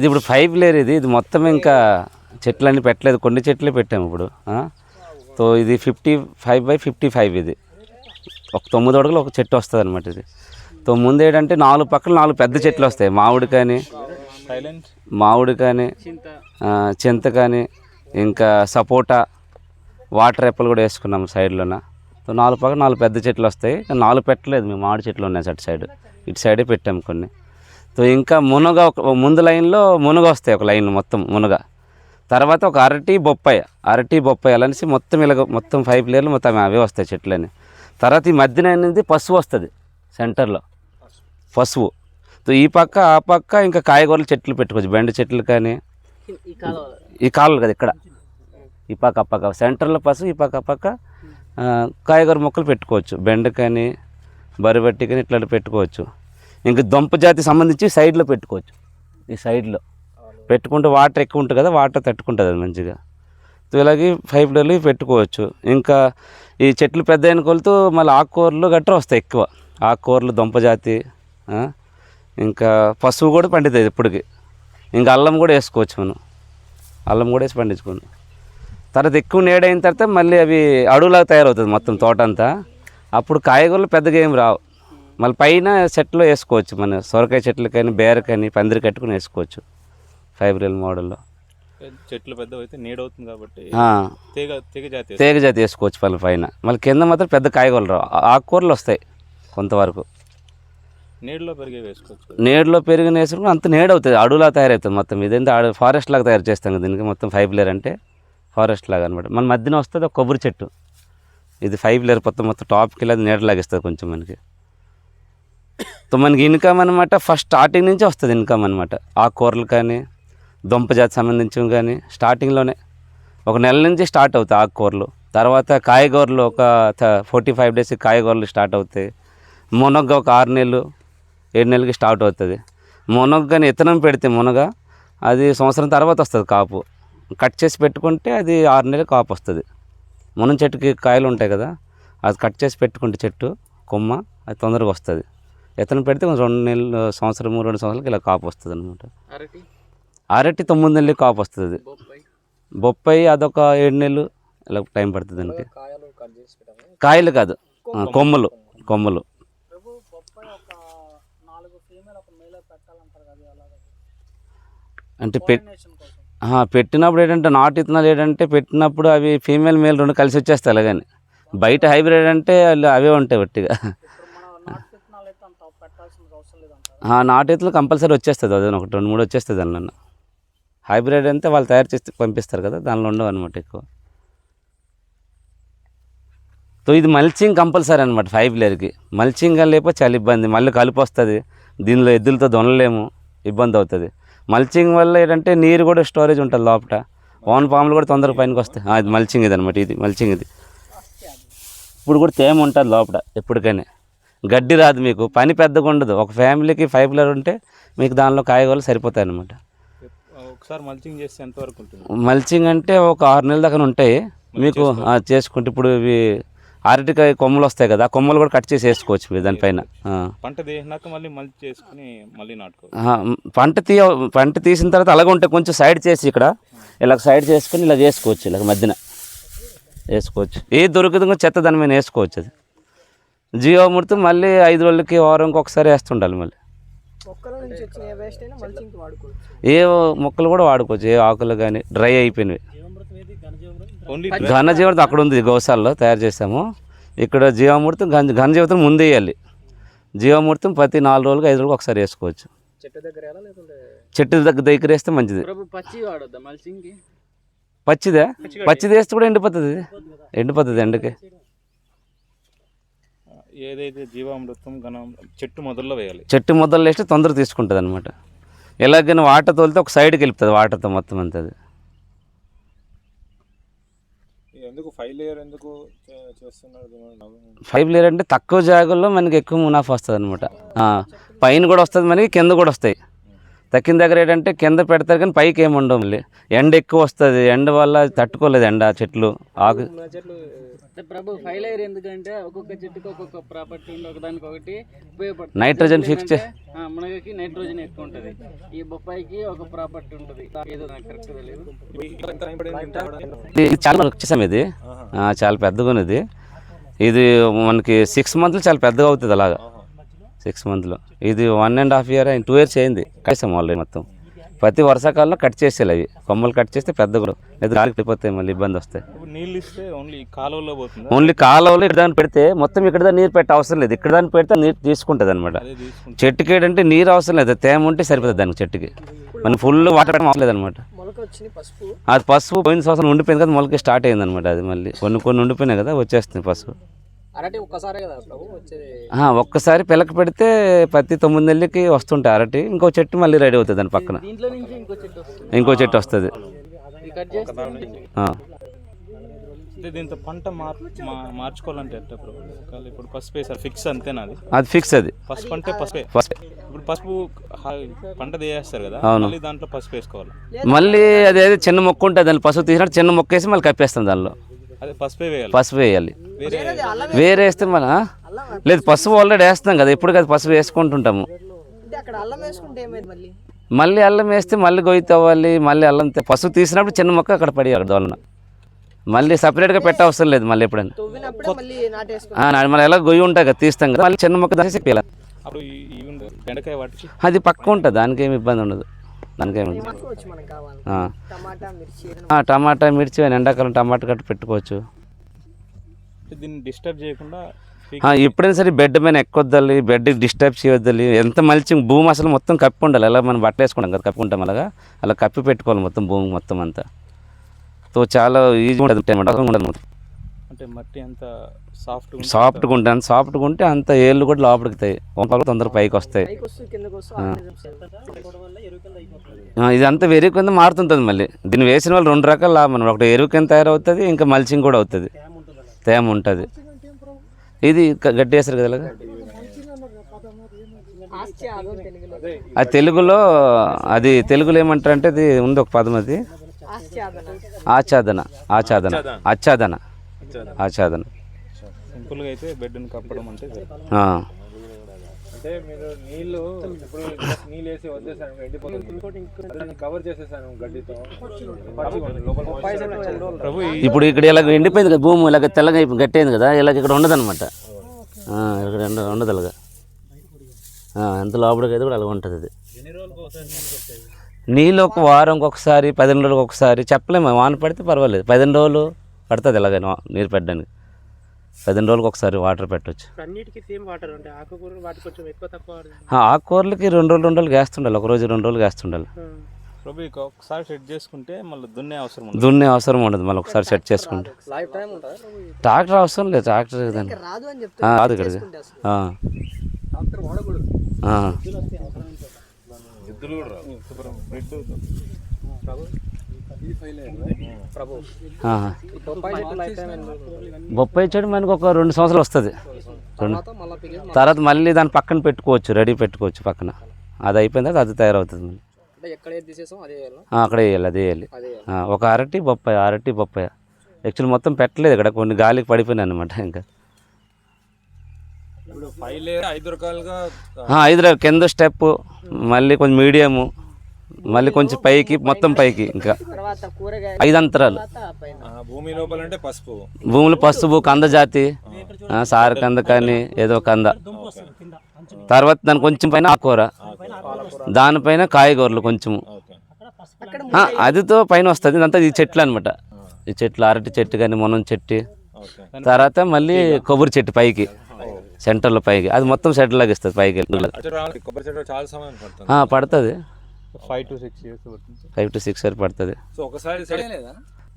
ఇది ఇప్పుడు ఫైవ్ లేరు ఇది. ఇది మొత్తం ఇంకా చెట్లన్నీ పెట్టలేదు. కొన్ని చెట్లే పెట్టాము ఇప్పుడు సో ఇది fifty five by fifty five ఇది. ఒక తొమ్మిది అడుగులు ఒక చెట్టు వస్తుంది అనమాట ఇది. సో ముందు ఏంటంటే నాలుగు పక్కల నాలుగు పెద్ద చెట్లు వస్తాయి. మామిడి కానీ మామిడి కానీ చింత కానీ ఇంకా సపోటా వాటర్ ఎప్పలు కూడా వేసుకున్నాము సైడ్లోన సో నాలుగు పక్కన నాలుగు పెద్ద చెట్లు వస్తాయి. నాలుగు పెట్టలేదు. మేము మామిడి చెట్లు ఉన్నాయి అటు సైడ్. ఇటు సైడే పెట్టాము కొన్ని. సో ఇంకా మునగ ఒక ముందు లైన్లో మునగ వస్తాయి ఒక లైన్ మొత్తం మునగ. తర్వాత ఒక అరటి బొప్పాయి అరటి బొప్పాయి అనేసి మొత్తం ఇలాగ మొత్తం ఫైవ్ లేయర్లు మొత్తం అవే వస్తాయి చెట్లని తర్వాత ఈ మధ్యన అనేది పసుపు వస్తుంది సెంటర్లో పసుపు. సో ఈ పక్క ఆ పక్క ఇంకా కాయగూరల చెట్లు పెట్టుకోవచ్చు. బెండ చెట్లు కానీ ఈ కాలువలు. కదా ఇక్కడ. ఈ పక్క ఆ పక్క. సెంటర్లో పసుపు ఈ పక్క ఆ పక్క కాయగూర మొక్కలు పెట్టుకోవచ్చు. బెండ కానీ బరిబట్టి కానీ ఇట్లా పెట్టుకోవచ్చు. ఇంకా దుంప జాతి సంబంధించి సైడ్లో పెట్టుకోవచ్చు. ఈ సైడ్లో. పెట్టుకుంటే వాటర్ ఎక్కువ ఉంటుంది కదా వాటర్ తట్టుకుంటుంది అది మంచిగా. ఇలాగే ఫైవ్ డేలు పెట్టుకోవచ్చు. ఇంకా ఈ చెట్లు పెద్ద అయిన కొలుతూ మళ్ళీ ఆకుకూరలు గట్రా వస్తాయి ఎక్కువ. ఆకుకూరలు దుంప జాతి ఇంకా పసుపు కూడా పండుతుంది ఇప్పటికి. ఇంకా అల్లం కూడా వేసుకోవచ్చు మనం. అల్లం కూడా వేసి పండించుకోండి. తర్వాత ఎక్కువ నీడైన తర్వాత మళ్ళీ అవి అడవులాగా తయారవుతుంది మొత్తం తోట అంతా. అప్పుడు కాయగూరలు పెద్దగా ఏం రావు. మళ్ళీ పైన చెట్లు వేసుకోవచ్చు మన సొరకాయ చెట్లు కానీ బేర కానీ పందిరి కట్టుకుని వేసుకోవచ్చు ఫైబ్రిల్ మోడల్లో. చెట్లు పెద్ద అయితే నీడవుతుంది కాబట్టి ఆ, తీగ తీగ జాతి తీగ జాతి వేసుకోవచ్చు మళ్ళీ పైన. మళ్ళీ కింద మాత్రం పెద్ద కాయగూరలు ఆకుకూరలు వస్తాయి కొంతవరకు. నీడలో పెరిగే వేసుకోవచ్చు నీడలో పెరిగిన వేసుకుని అంత నీడ అవుతుంది. అడవులా తయారవుతుంది మొత్తం. ఇదేంటి ఆడ ఫారెస్ట్ లాగా తయారు చేస్తాం కదా దీనికి. మొత్తం ఫైవ్ లేయర్ అంటే ఫారెస్ట్ లాగా అనమాట మన మధ్యన వస్తుంది ఒక కొబ్బరి చెట్టు. ఇది ఫైవ్ లేయర్ మొత్తం మొత్తం టాప్కి వెళ్ళి అది నీడ లాగిస్తుంది కొంచెం మనకి. మనకి ఇన్కమ్ అనమాట ఫస్ట్ స్టార్టింగ్ నుంచి వస్తుంది ఇన్కమ్ అనమాట ఆకుకూరలు కానీ దుంప జాతి కానీ స్టార్టింగ్లోనే ఒక నెల నుంచి స్టార్ట్ అవుతాయి ఆకుకూరలు తర్వాత కాయగూరలు ఒక ఫోర్టీ ఫైవ్ డేస్ కాయగూరలు స్టార్ట్ అవుతాయి. మునగ ఒక ఆరు నెలలు ఏడు నెలలకి స్టార్ట్ అవుతుంది. మునగ కానీ పెడితే మునగ అది సంవత్సరం తర్వాత వస్తుంది కాపు. కట్ చేసి పెట్టుకుంటే అది ఆరు నెలలు కాపు వస్తుంది. మునం చెట్టుకి కాయలు ఉంటాయి కదా అది కట్ చేసి పెట్టుకుంటే చెట్టు కొమ్మ అది తొందరగా వస్తుంది. ఇతను పెడితే కొంచెం రెండు నెలలు సంవత్సరం రెండు సంవత్సరాలకి ఇలా కాపు వస్తుంది అనమాట అరటి? అరటి తొమ్మిది నెలలు కాపు వస్తుంది. బొప్పాయి? అదొక ఏడు నెలలు ఇలా టైం పడుతుంది దానికి. కాయలు కాదు కొమ్మలు కొమ్మలు. ప్రభు బొప్పాయి ఒక నాలుగు ఫీమేల్ ఒక మేల్ పెట్టాలంటారు కదా అలాగే అంటే పెట్ Pollination కోసం. ఆ, పెట్టినప్పుడు ఏంటంటే నాటు ఇత్తనాలు ఏంటంటే పెట్టినప్పుడు అవి ఫీమేల్ మేల్ రెండు కలిసి వచ్చేస్తాయి అలాగని. బయట హైబ్రిడ్ అంటే వాళ్ళు అవే ఉంటాయి వట్టిగా ఇప్పుడు మన నాటు విత్తనాలు అయితే అంత పెట్టాల్సిన అవసరం లేదంటారు ఆ నాటు ఎత్తులు కంపల్సరీ వచ్చేస్తుంది అదే ఒకటి రెండు మూడు వచ్చేస్తుంది నన్ను. హైబ్రిడ్ అంతే వాళ్ళు తయారు చేసి పంపిస్తారు కదా దానిలో ఉండవు అనమాట ఎక్కువ. సో ఇది మల్చింగ్ కంపల్సరీ అనమాట ఫైవ్ లేయర్కి. మల్చింగ్ అని లేకపోతే చాలా ఇబ్బంది. మళ్ళీ కలుపు వస్తుంది. దీనిలో ఎద్దులతో దొనలేము. ఇబ్బంది అవుతుంది. మల్చింగ్ వల్ల ఏంటంటే నీరు కూడా స్టోరేజ్ ఉంటుంది లోపల వాన్ పాములు కూడా తొందరగా పైనకి వస్తాయి. అది మల్చింగ్ ఇది అనమాట ఇది మల్చింగ్ ఇది. ఇప్పుడు కూడా తేమ ఉంటుంది లోపల ఎప్పటికైనా. గడ్డి రాదు మీకు. పని పెద్దగా ఉండదు. ఒక ఫ్యామిలీకి ఫైవ్ లేయర్ ఉంటే మీకు దానిలో కాయగూరలు సరిపోతాయి అనమాట ఒకసారి మల్చింగ్ చేస్తే ఎంత వరకు ఉంటుంది? మల్చింగ్ అంటే ఒక ఆరు నెలల దాకా ఉంటాయి. మీకు చేసుకుంటే? ఇప్పుడు ఇవి అరటికాయ కొమ్మలు వస్తాయి కదా ఆ కొమ్మలు కూడా కట్ చేసి వేసుకోవచ్చు మీరు దానిపైన. పంట తీసినాక మళ్ళీ మల్చి చేసుకుని మళ్ళీ నాటుకో పంట తీయ పంట తీసిన తర్వాత అలాగే ఉంటాయి కొంచెం సైడ్ చేసి ఇక్కడ ఇలా సైడ్ చేసుకుని ఇలా వేసుకోవచ్చు ఇలా మధ్యన. వేసుకోవచ్చు. ఏ దొరికిందో చెత్త దాని మీద వేసుకోవచ్చు అది. జీవామృతం మళ్ళీ ఐదు రోజులకి వారంకి ఒకసారి వేస్తుండాలి మళ్ళీ. ఏ మొక్కలు కూడా వాడుకోవచ్చు ఏ ఆకులు కానీ డ్రై అయిపోయినవి. ఘనజీవితం అక్కడ ఉంది గోశాలలో తయారు చేసాము ఇక్కడ జీవామృతం ఘన ఘనజీవితం ముందే వేయాలి. జీవామృతం ప్రతి నాలుగు రోజులకి ఐదు రోజులకు ఒకసారి వేసుకోవచ్చు. చెట్టు దగ్గర ఎలా లేకుంటే చెట్టు దగ్గర వేస్తే మంచిది. ప్రభు పచ్చి వాడొద్దా మల్చింగ్కి పచ్చిదే? పచ్చిది వేస్తే కూడా ఎండిపోతుంది. ఎండిపోతుంది ఎండకి. ఏదైతే జీవామృతం ఘనం చెట్టు మొదల్లో వేయాలి. చెట్టు మొదలు వేస్తే తొందరగా తీసుకుంటుంది అనమాట ఎలాగైనా వాటర్ తోలితే ఒక సైడ్కి వెళ్ళిపోతుంది వాటర్తో మొత్తం అంతా అది. ఎందుకు ఫైవ్ లేయర్ ఎందుకు చేస్తున్నారు ఫైవ్ లేయర్ అంటే తక్కువ జాగాల్లో మనకి ఎక్కువ మునాఫా వస్తుంది అనమాట పైన కూడా వస్తుంది మనకి కింద కూడా వస్తాయి. తక్కిన దగ్గర ఏంటంటే కింద పెడతారు కానీ పైకి ఏమి ఉండవు మళ్ళీ. ఎండ ఎక్కువ వస్తుంది. ఎండ వల్ల తట్టుకోలేదు ఎండ ఆ చెట్లు ఆకు. ప్రభు ఫైవ్ లేయర్ ఎందుకంటే ఒక్కొక్క చెట్టుకి ఒక్కొక్క ప్రాపర్టీ ఉండి ఒకదానికి ఒకటి ఉపయోగపడుతుంది. నైట్రోజన్ ఫిక్స్ మునగకి నైట్రోజన్ ఎక్కువ ఉంటుంది. ఈ బొప్పాయికి ఒక ప్రాపర్టీ ఉంటుంది. ఏదో నాకు కరెక్ట్ తెలియదు చాలా వచ్చేసాం ఇది. ఆ, చాలా పెద్దగా ఉన్నది ఇది మనకి సిక్స్ మంత్లు చాలా పెద్దగా అవుతుంది అలాగా. సిక్స్ మంత్లో. ఇది one and half year two years అయింది. కట్టేసాం ఆల్రెడీ మొత్తం. ప్రతి వర్షాకాలంలో కట్ చేసేయాలి అవి. కొమ్మలు కట్ చేస్తే పెద్దగా ఉండవు. లేదా గాలికి పడిపోతాయి మళ్ళీ ఇబ్బంది వస్తాయి. నీళ్ళు ఇస్తే ఓన్లీ కాలువలో పోతుందా? ఓన్లీ కాలువలో ఇక్కడ దాన్ని పెడితే మొత్తం ఇక్కడ దాన్ని నీరు పెట్టే అవసరం లేదు. ఇక్కడ దాన్ని పెడితే నీరు తీసుకుంటుంది అనమాట చెట్టుకి ఏంటంటే నీరు అవసరం లేదు. తేమ ఉంటే సరిపోతుంది దానికి చెట్టుకి. మనం ఫుల్ వాటర్ పెట్టడం అవసరం లేదనమాట అది పసుపు పోయిన సంవత్సరం ఉండిపోయింది కదా మొలకి స్టార్ట్ అయింది అనమాట అది మళ్ళీ. కొన్ని కొన్ని ఉండిపోయినాయి కదా వచ్చేస్తుంది పసుపు. అరటి ఒక్కసారే కదా ప్రభు వచ్చేది? ఆ, ఒక్కసారి పిలక పెడితే ప్రతి తొమ్మిది నెలలకి వస్తుంటాయి అరటి. ఇంకో చెట్టు మళ్ళీ రెడీ అవుతుంది దాని పక్కన. దీంట్లో నుంచి ఇంకో చెట్టు వస్తుంది. ఇంకో చెట్టు వస్తుంది. ఇది కట్ చేస్తే ఆ. అంటే దీంతో పంట మార్ మా- మార్చుకోవాలంటే ఎట్లా ఇప్పుడు ఒకవేళ ఇప్పుడు పసుపు వేసారు ఫిక్స్ అంతేనా అది? అది ఫిక్స్ అది. పసుపు అంటే పసుపే. ఫస్ట్ ఇప్పుడు పసుపు హా- పంట తీయేస్తారు కదా అవును. మళ్ళీ దాంట్లో పసుపు వేసుకోవాలి. మళ్ళీ అది ఏదో చిన్న మొక్క ఉంటుంది దాన్ని పసుపు తీసినట్టు చిన్న మొక్క వేసి మళ్ళీ కప్పేస్తాం దానిలో. పసుపే వేయాలి. పసుపు వేయాలి. వేరే వేస్తే. మన లేదు పసుపు ఆల్రెడీ వేస్తాం కదా ఎప్పుడు కదా పసుపు వేసుకుంటుంటాము. అంటే అక్కడ అల్లం వేసుకుంటే ఏమైంది మళ్ళీ? మళ్ళీ అల్లం వేస్తే మళ్ళీ గొయ్యి తవ్వాలి మళ్ళీ అల్లం పసుపు తీసినప్పుడు చిన్న మొక్క అక్కడ పడి అక్కడ వలన మళ్ళీ సపరేట్గా పెట్ట అవసరం లేదు మళ్ళీ ఎప్పుడైనా. తవ్వినప్పుడే మళ్ళీ ఎలా గొయ్యి ఉంటాయి కదా తీస్తాం కదా మళ్ళీ చిన్న మొక్క దాసి పీల అప్పుడు ఈ- ఈ ఉండే బెండకాయ వాటికి? అది పక్క ఉంటుంది దానికి ఏమి ఇబ్బంది ఉండదు. దానికి ఏమి ఉండదు. వచ్చి మనకు కావాలి ఆ. టమాటా మిర్చి ఆ, టమాటా మిర్చి అని ఎండాకాలం టమాటా కట్ట పెట్టుకోవచ్చు. దీన్ని డిస్టర్బ్ చేయకుండా ఎప్పుడైనా సరే బెడ్ మీద ఎక్కొద్దాలి బెడ్ డిస్టర్బ్ చేయొద్దాలి. ఎంత మల్చింగ్ భూమి అసలు మొత్తం కప్పి ఉండాలి. ఎలా మనం బట్టలు వేసుకుంటాం కదా కప్పుకుంటాం అలాగా? అలా కప్పి పెట్టుకోవాలి మొత్తం భూమి మొత్తం అంతా. సో చాలా ఈజీ ఉంటుంది టమాటా. ఉండదు మొత్తం అంటే మట్టి అంత సాఫ్ట్ సాఫ్ట్గా ఉంటుంది సాఫ్ట్గా ఉంటే అంత ఏళ్ళు కూడా లోపలికి తాయి. వంపలు తొందరగా పైకి వస్తాయి. వల్ల ఎరువు కింద అయిపోతుంది. ఆ, ఇదంతా వెరుగు కింద మారుతుంటుంది మళ్ళీ. దీన్ని వేసిన వాళ్ళు రెండు రకాల లాభం. ఒకటి ఎరువు కింద తయారవుతుంది ఇంకా మల్చింగ్ కూడా అవుతుంది. తేమ ఉంటుంది. ఇది గడ్డి వేస్తారు కదా అది. తెలుగులో అది తెలుగులో ఏమంటారు అంటే అది ఉంది ఒక పదం అది. ఆస్యాదన ఆచ్ఛాదన ఆచ్ఛాదన. ఆచ్ఛాదన. ఆచ్ఛాదన సింపుల్గా అయితే బెడ్ని కప్పడం అంటే. అంటే మీరు నీళ్ళు ఇప్పుడు నీళ్ళు వేసి వదిలేసాను ఎండిపోతుంది. కవర్ చేసేసాను గడ్డితో. ఇప్పుడు ఇక్కడ ఇలాగ ఎండిపోయింది కదా భూమి ఇలాగ తెల్లగా గట్టయింది కదా ఇలాగ ఇక్కడ ఉండదు అనమాట ఇక్కడ ఉండ- ఉండదు అలాగా. ఆ, ఎంత లోపలికి అయితే కూడా అలాగ ఉంటుంది అది. నీళ్ళు ఒక వారంకి ఒకసారి పదిహేను రోజులకు ఒకసారి చెప్పలేము వాన పడితే పర్వాలేదు. పదిహేను రోజులు పడుతుంది ఇలాగ నీరు పెట్టడానికి. పదిహేను రోజులకు ఒకసారి వాటర్ పెట్టవచ్చు అన్నిటికీ సేమ్ వాటర్ అంటే ఆకుకూరలు వాటి కొంచెం ఎక్కువ తక్కువ ఆకుకూరలకి రెండు రోజులు రెండు రోజులు వేస్తుండాలి ఒక రోజు రెండు రోజులు ప్రభు ఒకసారి సెట్ చేసుకుంటే మళ్ళీ దున్నే అవసరం ఉండదు. దున్నే అవసరం ఉండదు. మళ్ళీ ఒకసారి సెట్ చేసుకుంటే. లైఫ్ టైం ఉంటుంది ట్రాక్టర్ అవసరం లేదు. ట్రాక్టర్ రాదు అని చెప్తే ఆ, బొప్పాయి చెట్టు మనకు ఒక రెండు సంవత్సరాలు వస్తుంది. తర్వాత మళ్ళీ పిగి తర్వాత మళ్ళీ దాని పక్కన పెట్టుకోవచ్చు రెడీ పెట్టుకోవచ్చు పక్కన. అది అయిపోయిన తర్వాత అది తయారవుతుంది మళ్ళీ. అక్కడే వేయాలి అదే వేయాలి. ఒక అరటి బొప్పాయి అరటి బొప్పాయి. యాక్చువల్ మొత్తం పెట్టలేదు ఇక్కడ కొన్ని గాలికి పడిపోయినాయి అనమాట ఇంకా. ఐదు రకాలుగా ఐదు రకాల. కింద స్టెప్ మళ్ళీ కొంచెం మీడియము మళ్ళీ కొంచెం పైకి మొత్తం పైకి ఇంకా. తర్వాత కూరగాయ ఐదు అంతరాలు. తర్వాత పైన. ఆ, భూమి లోపల అంటే పసుపు. భూములు పసుపు కంద జాతి ఆ, సార కంద కానీ ఏదో కంద. తర్వాత దాని కొంచెం పైన ఆకుకూర. దానిపైన కాయగూరలు కొంచెము. అదితో పైన వస్తుంది ఇదంతా ఈ చెట్లు అనమాట ఈ చెట్లు అరటి చెట్టు కానీ మునం చెట్టు. ఓకే. తర్వాత మళ్ళీ కొబ్బరి చెట్టు పైకి సెంటర్లో పైకి. అది మొత్తం సెట్ లాగా ఇస్తుంది పైకి. వెళ్ళి. అటు రావాలి కొబ్బరి చెట్టు చాలా సమయం పడుతుంది. ఆ, పడుతుంది. ఫైవ్ టు సిక్స్ ఇయర్స్ పడుతుంది. ఫైవ్ టు సిక్స్ వరకు పడుతుంది. సో ఒకసారి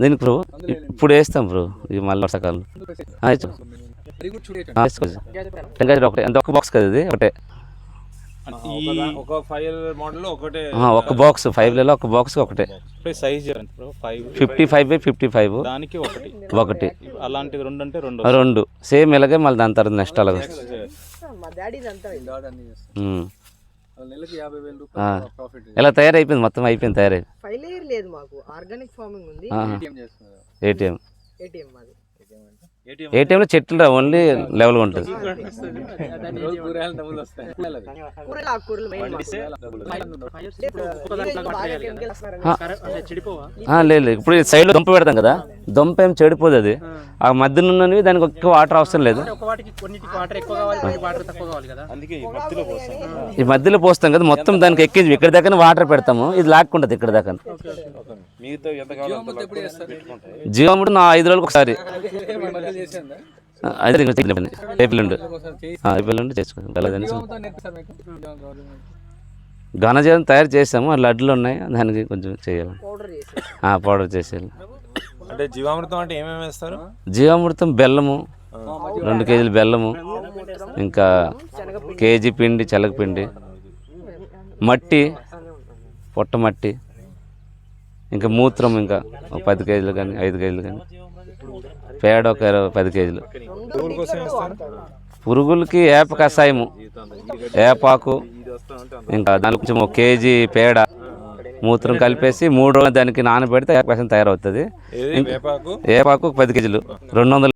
దీనికి బ్రో? ఇప్పుడు వేస్తాం బ్రో. ఇది మళ్ళీ వర్షాకాలం. వేసుకోవచ్చు ఒకటే. అంటే ఒక బాక్స్ కదా ఇది? ఒకటే. ఒక ఫైవ్ మోడల్ ఒకటే ఒక బాక్స్ ఫైవ్లలో ఒక బాక్స్ ఒకటే. Size five fifty five by fifty five దానికి ఒకటి. ఒకటి. అలాంటిది రెండు అంటే రెండు నెలకి యాభై వేలు ఆ. రూపాయలు ప్రాఫిట్ ఇలా తయారైపోయింది? మొత్తం అయిపోయింది తయారైంది ఫైవ్ లేయర్ లేదు మాకు. ఆర్గానిక్ ఫార్మింగ్ ఉంది. ATM ATM. మాది. ఏటీఎంలో చెట్లు ఓన్లీ లెవెల్గా ఉంటుంది. లేదు లేదు. ఇప్పుడు సైడ్లో దుంప పెడతాం కదా దుంప ఏం చెడిపోదు అది. ఆ. మధ్యన ఉన్నవి దానికి ఒక్క వాటర్ అవసరం లేదు. అందుకే ఈ మధ్యలో పోస్తాం. ఈ మధ్యలో పోస్తాం కదా మొత్తం దానికి ఎక్కించి ఇక్కడ దాకా వాటర్ పెడతాము ఇది లాక్కుంటుంది ఇక్కడ దాకా జీవాముడు నా ఐదు రోజులకు ఒకసారి. అయితే తయారు చేసాము. ఆ లడ్లు ఉన్నాయి. దానికి కొంచెం చేయాలి. పౌడర్ చేసి ఆ, పౌడర్ చేసేయాలి. అంటే జీవామృతం అంటే ఏమేమి వేస్తారు? జీవామృతం బెల్లము రెండు కేజీలు బెల్లము ఇంకా కేజీ పిండి చెలగపిండి మట్టి పొట్ట మట్టి ఇంకా మూత్రం ఇంకా పది కేజీలు కానీ ఐదు కేజీలు కానీ. పేడ ఒక ఇరవై పది కేజీలు. పురుగులకి ఏప కషాయము ఏపాకు ఇంకా దాని కొంచెం ఒక కేజీ పేడ మూత్రం కలిపేసి మూడు రోజులు దానికి నానబెడితే ఏప కషాయం తయారవుతుంది. ఏపాకు? పది కేజీలు రెండు వందల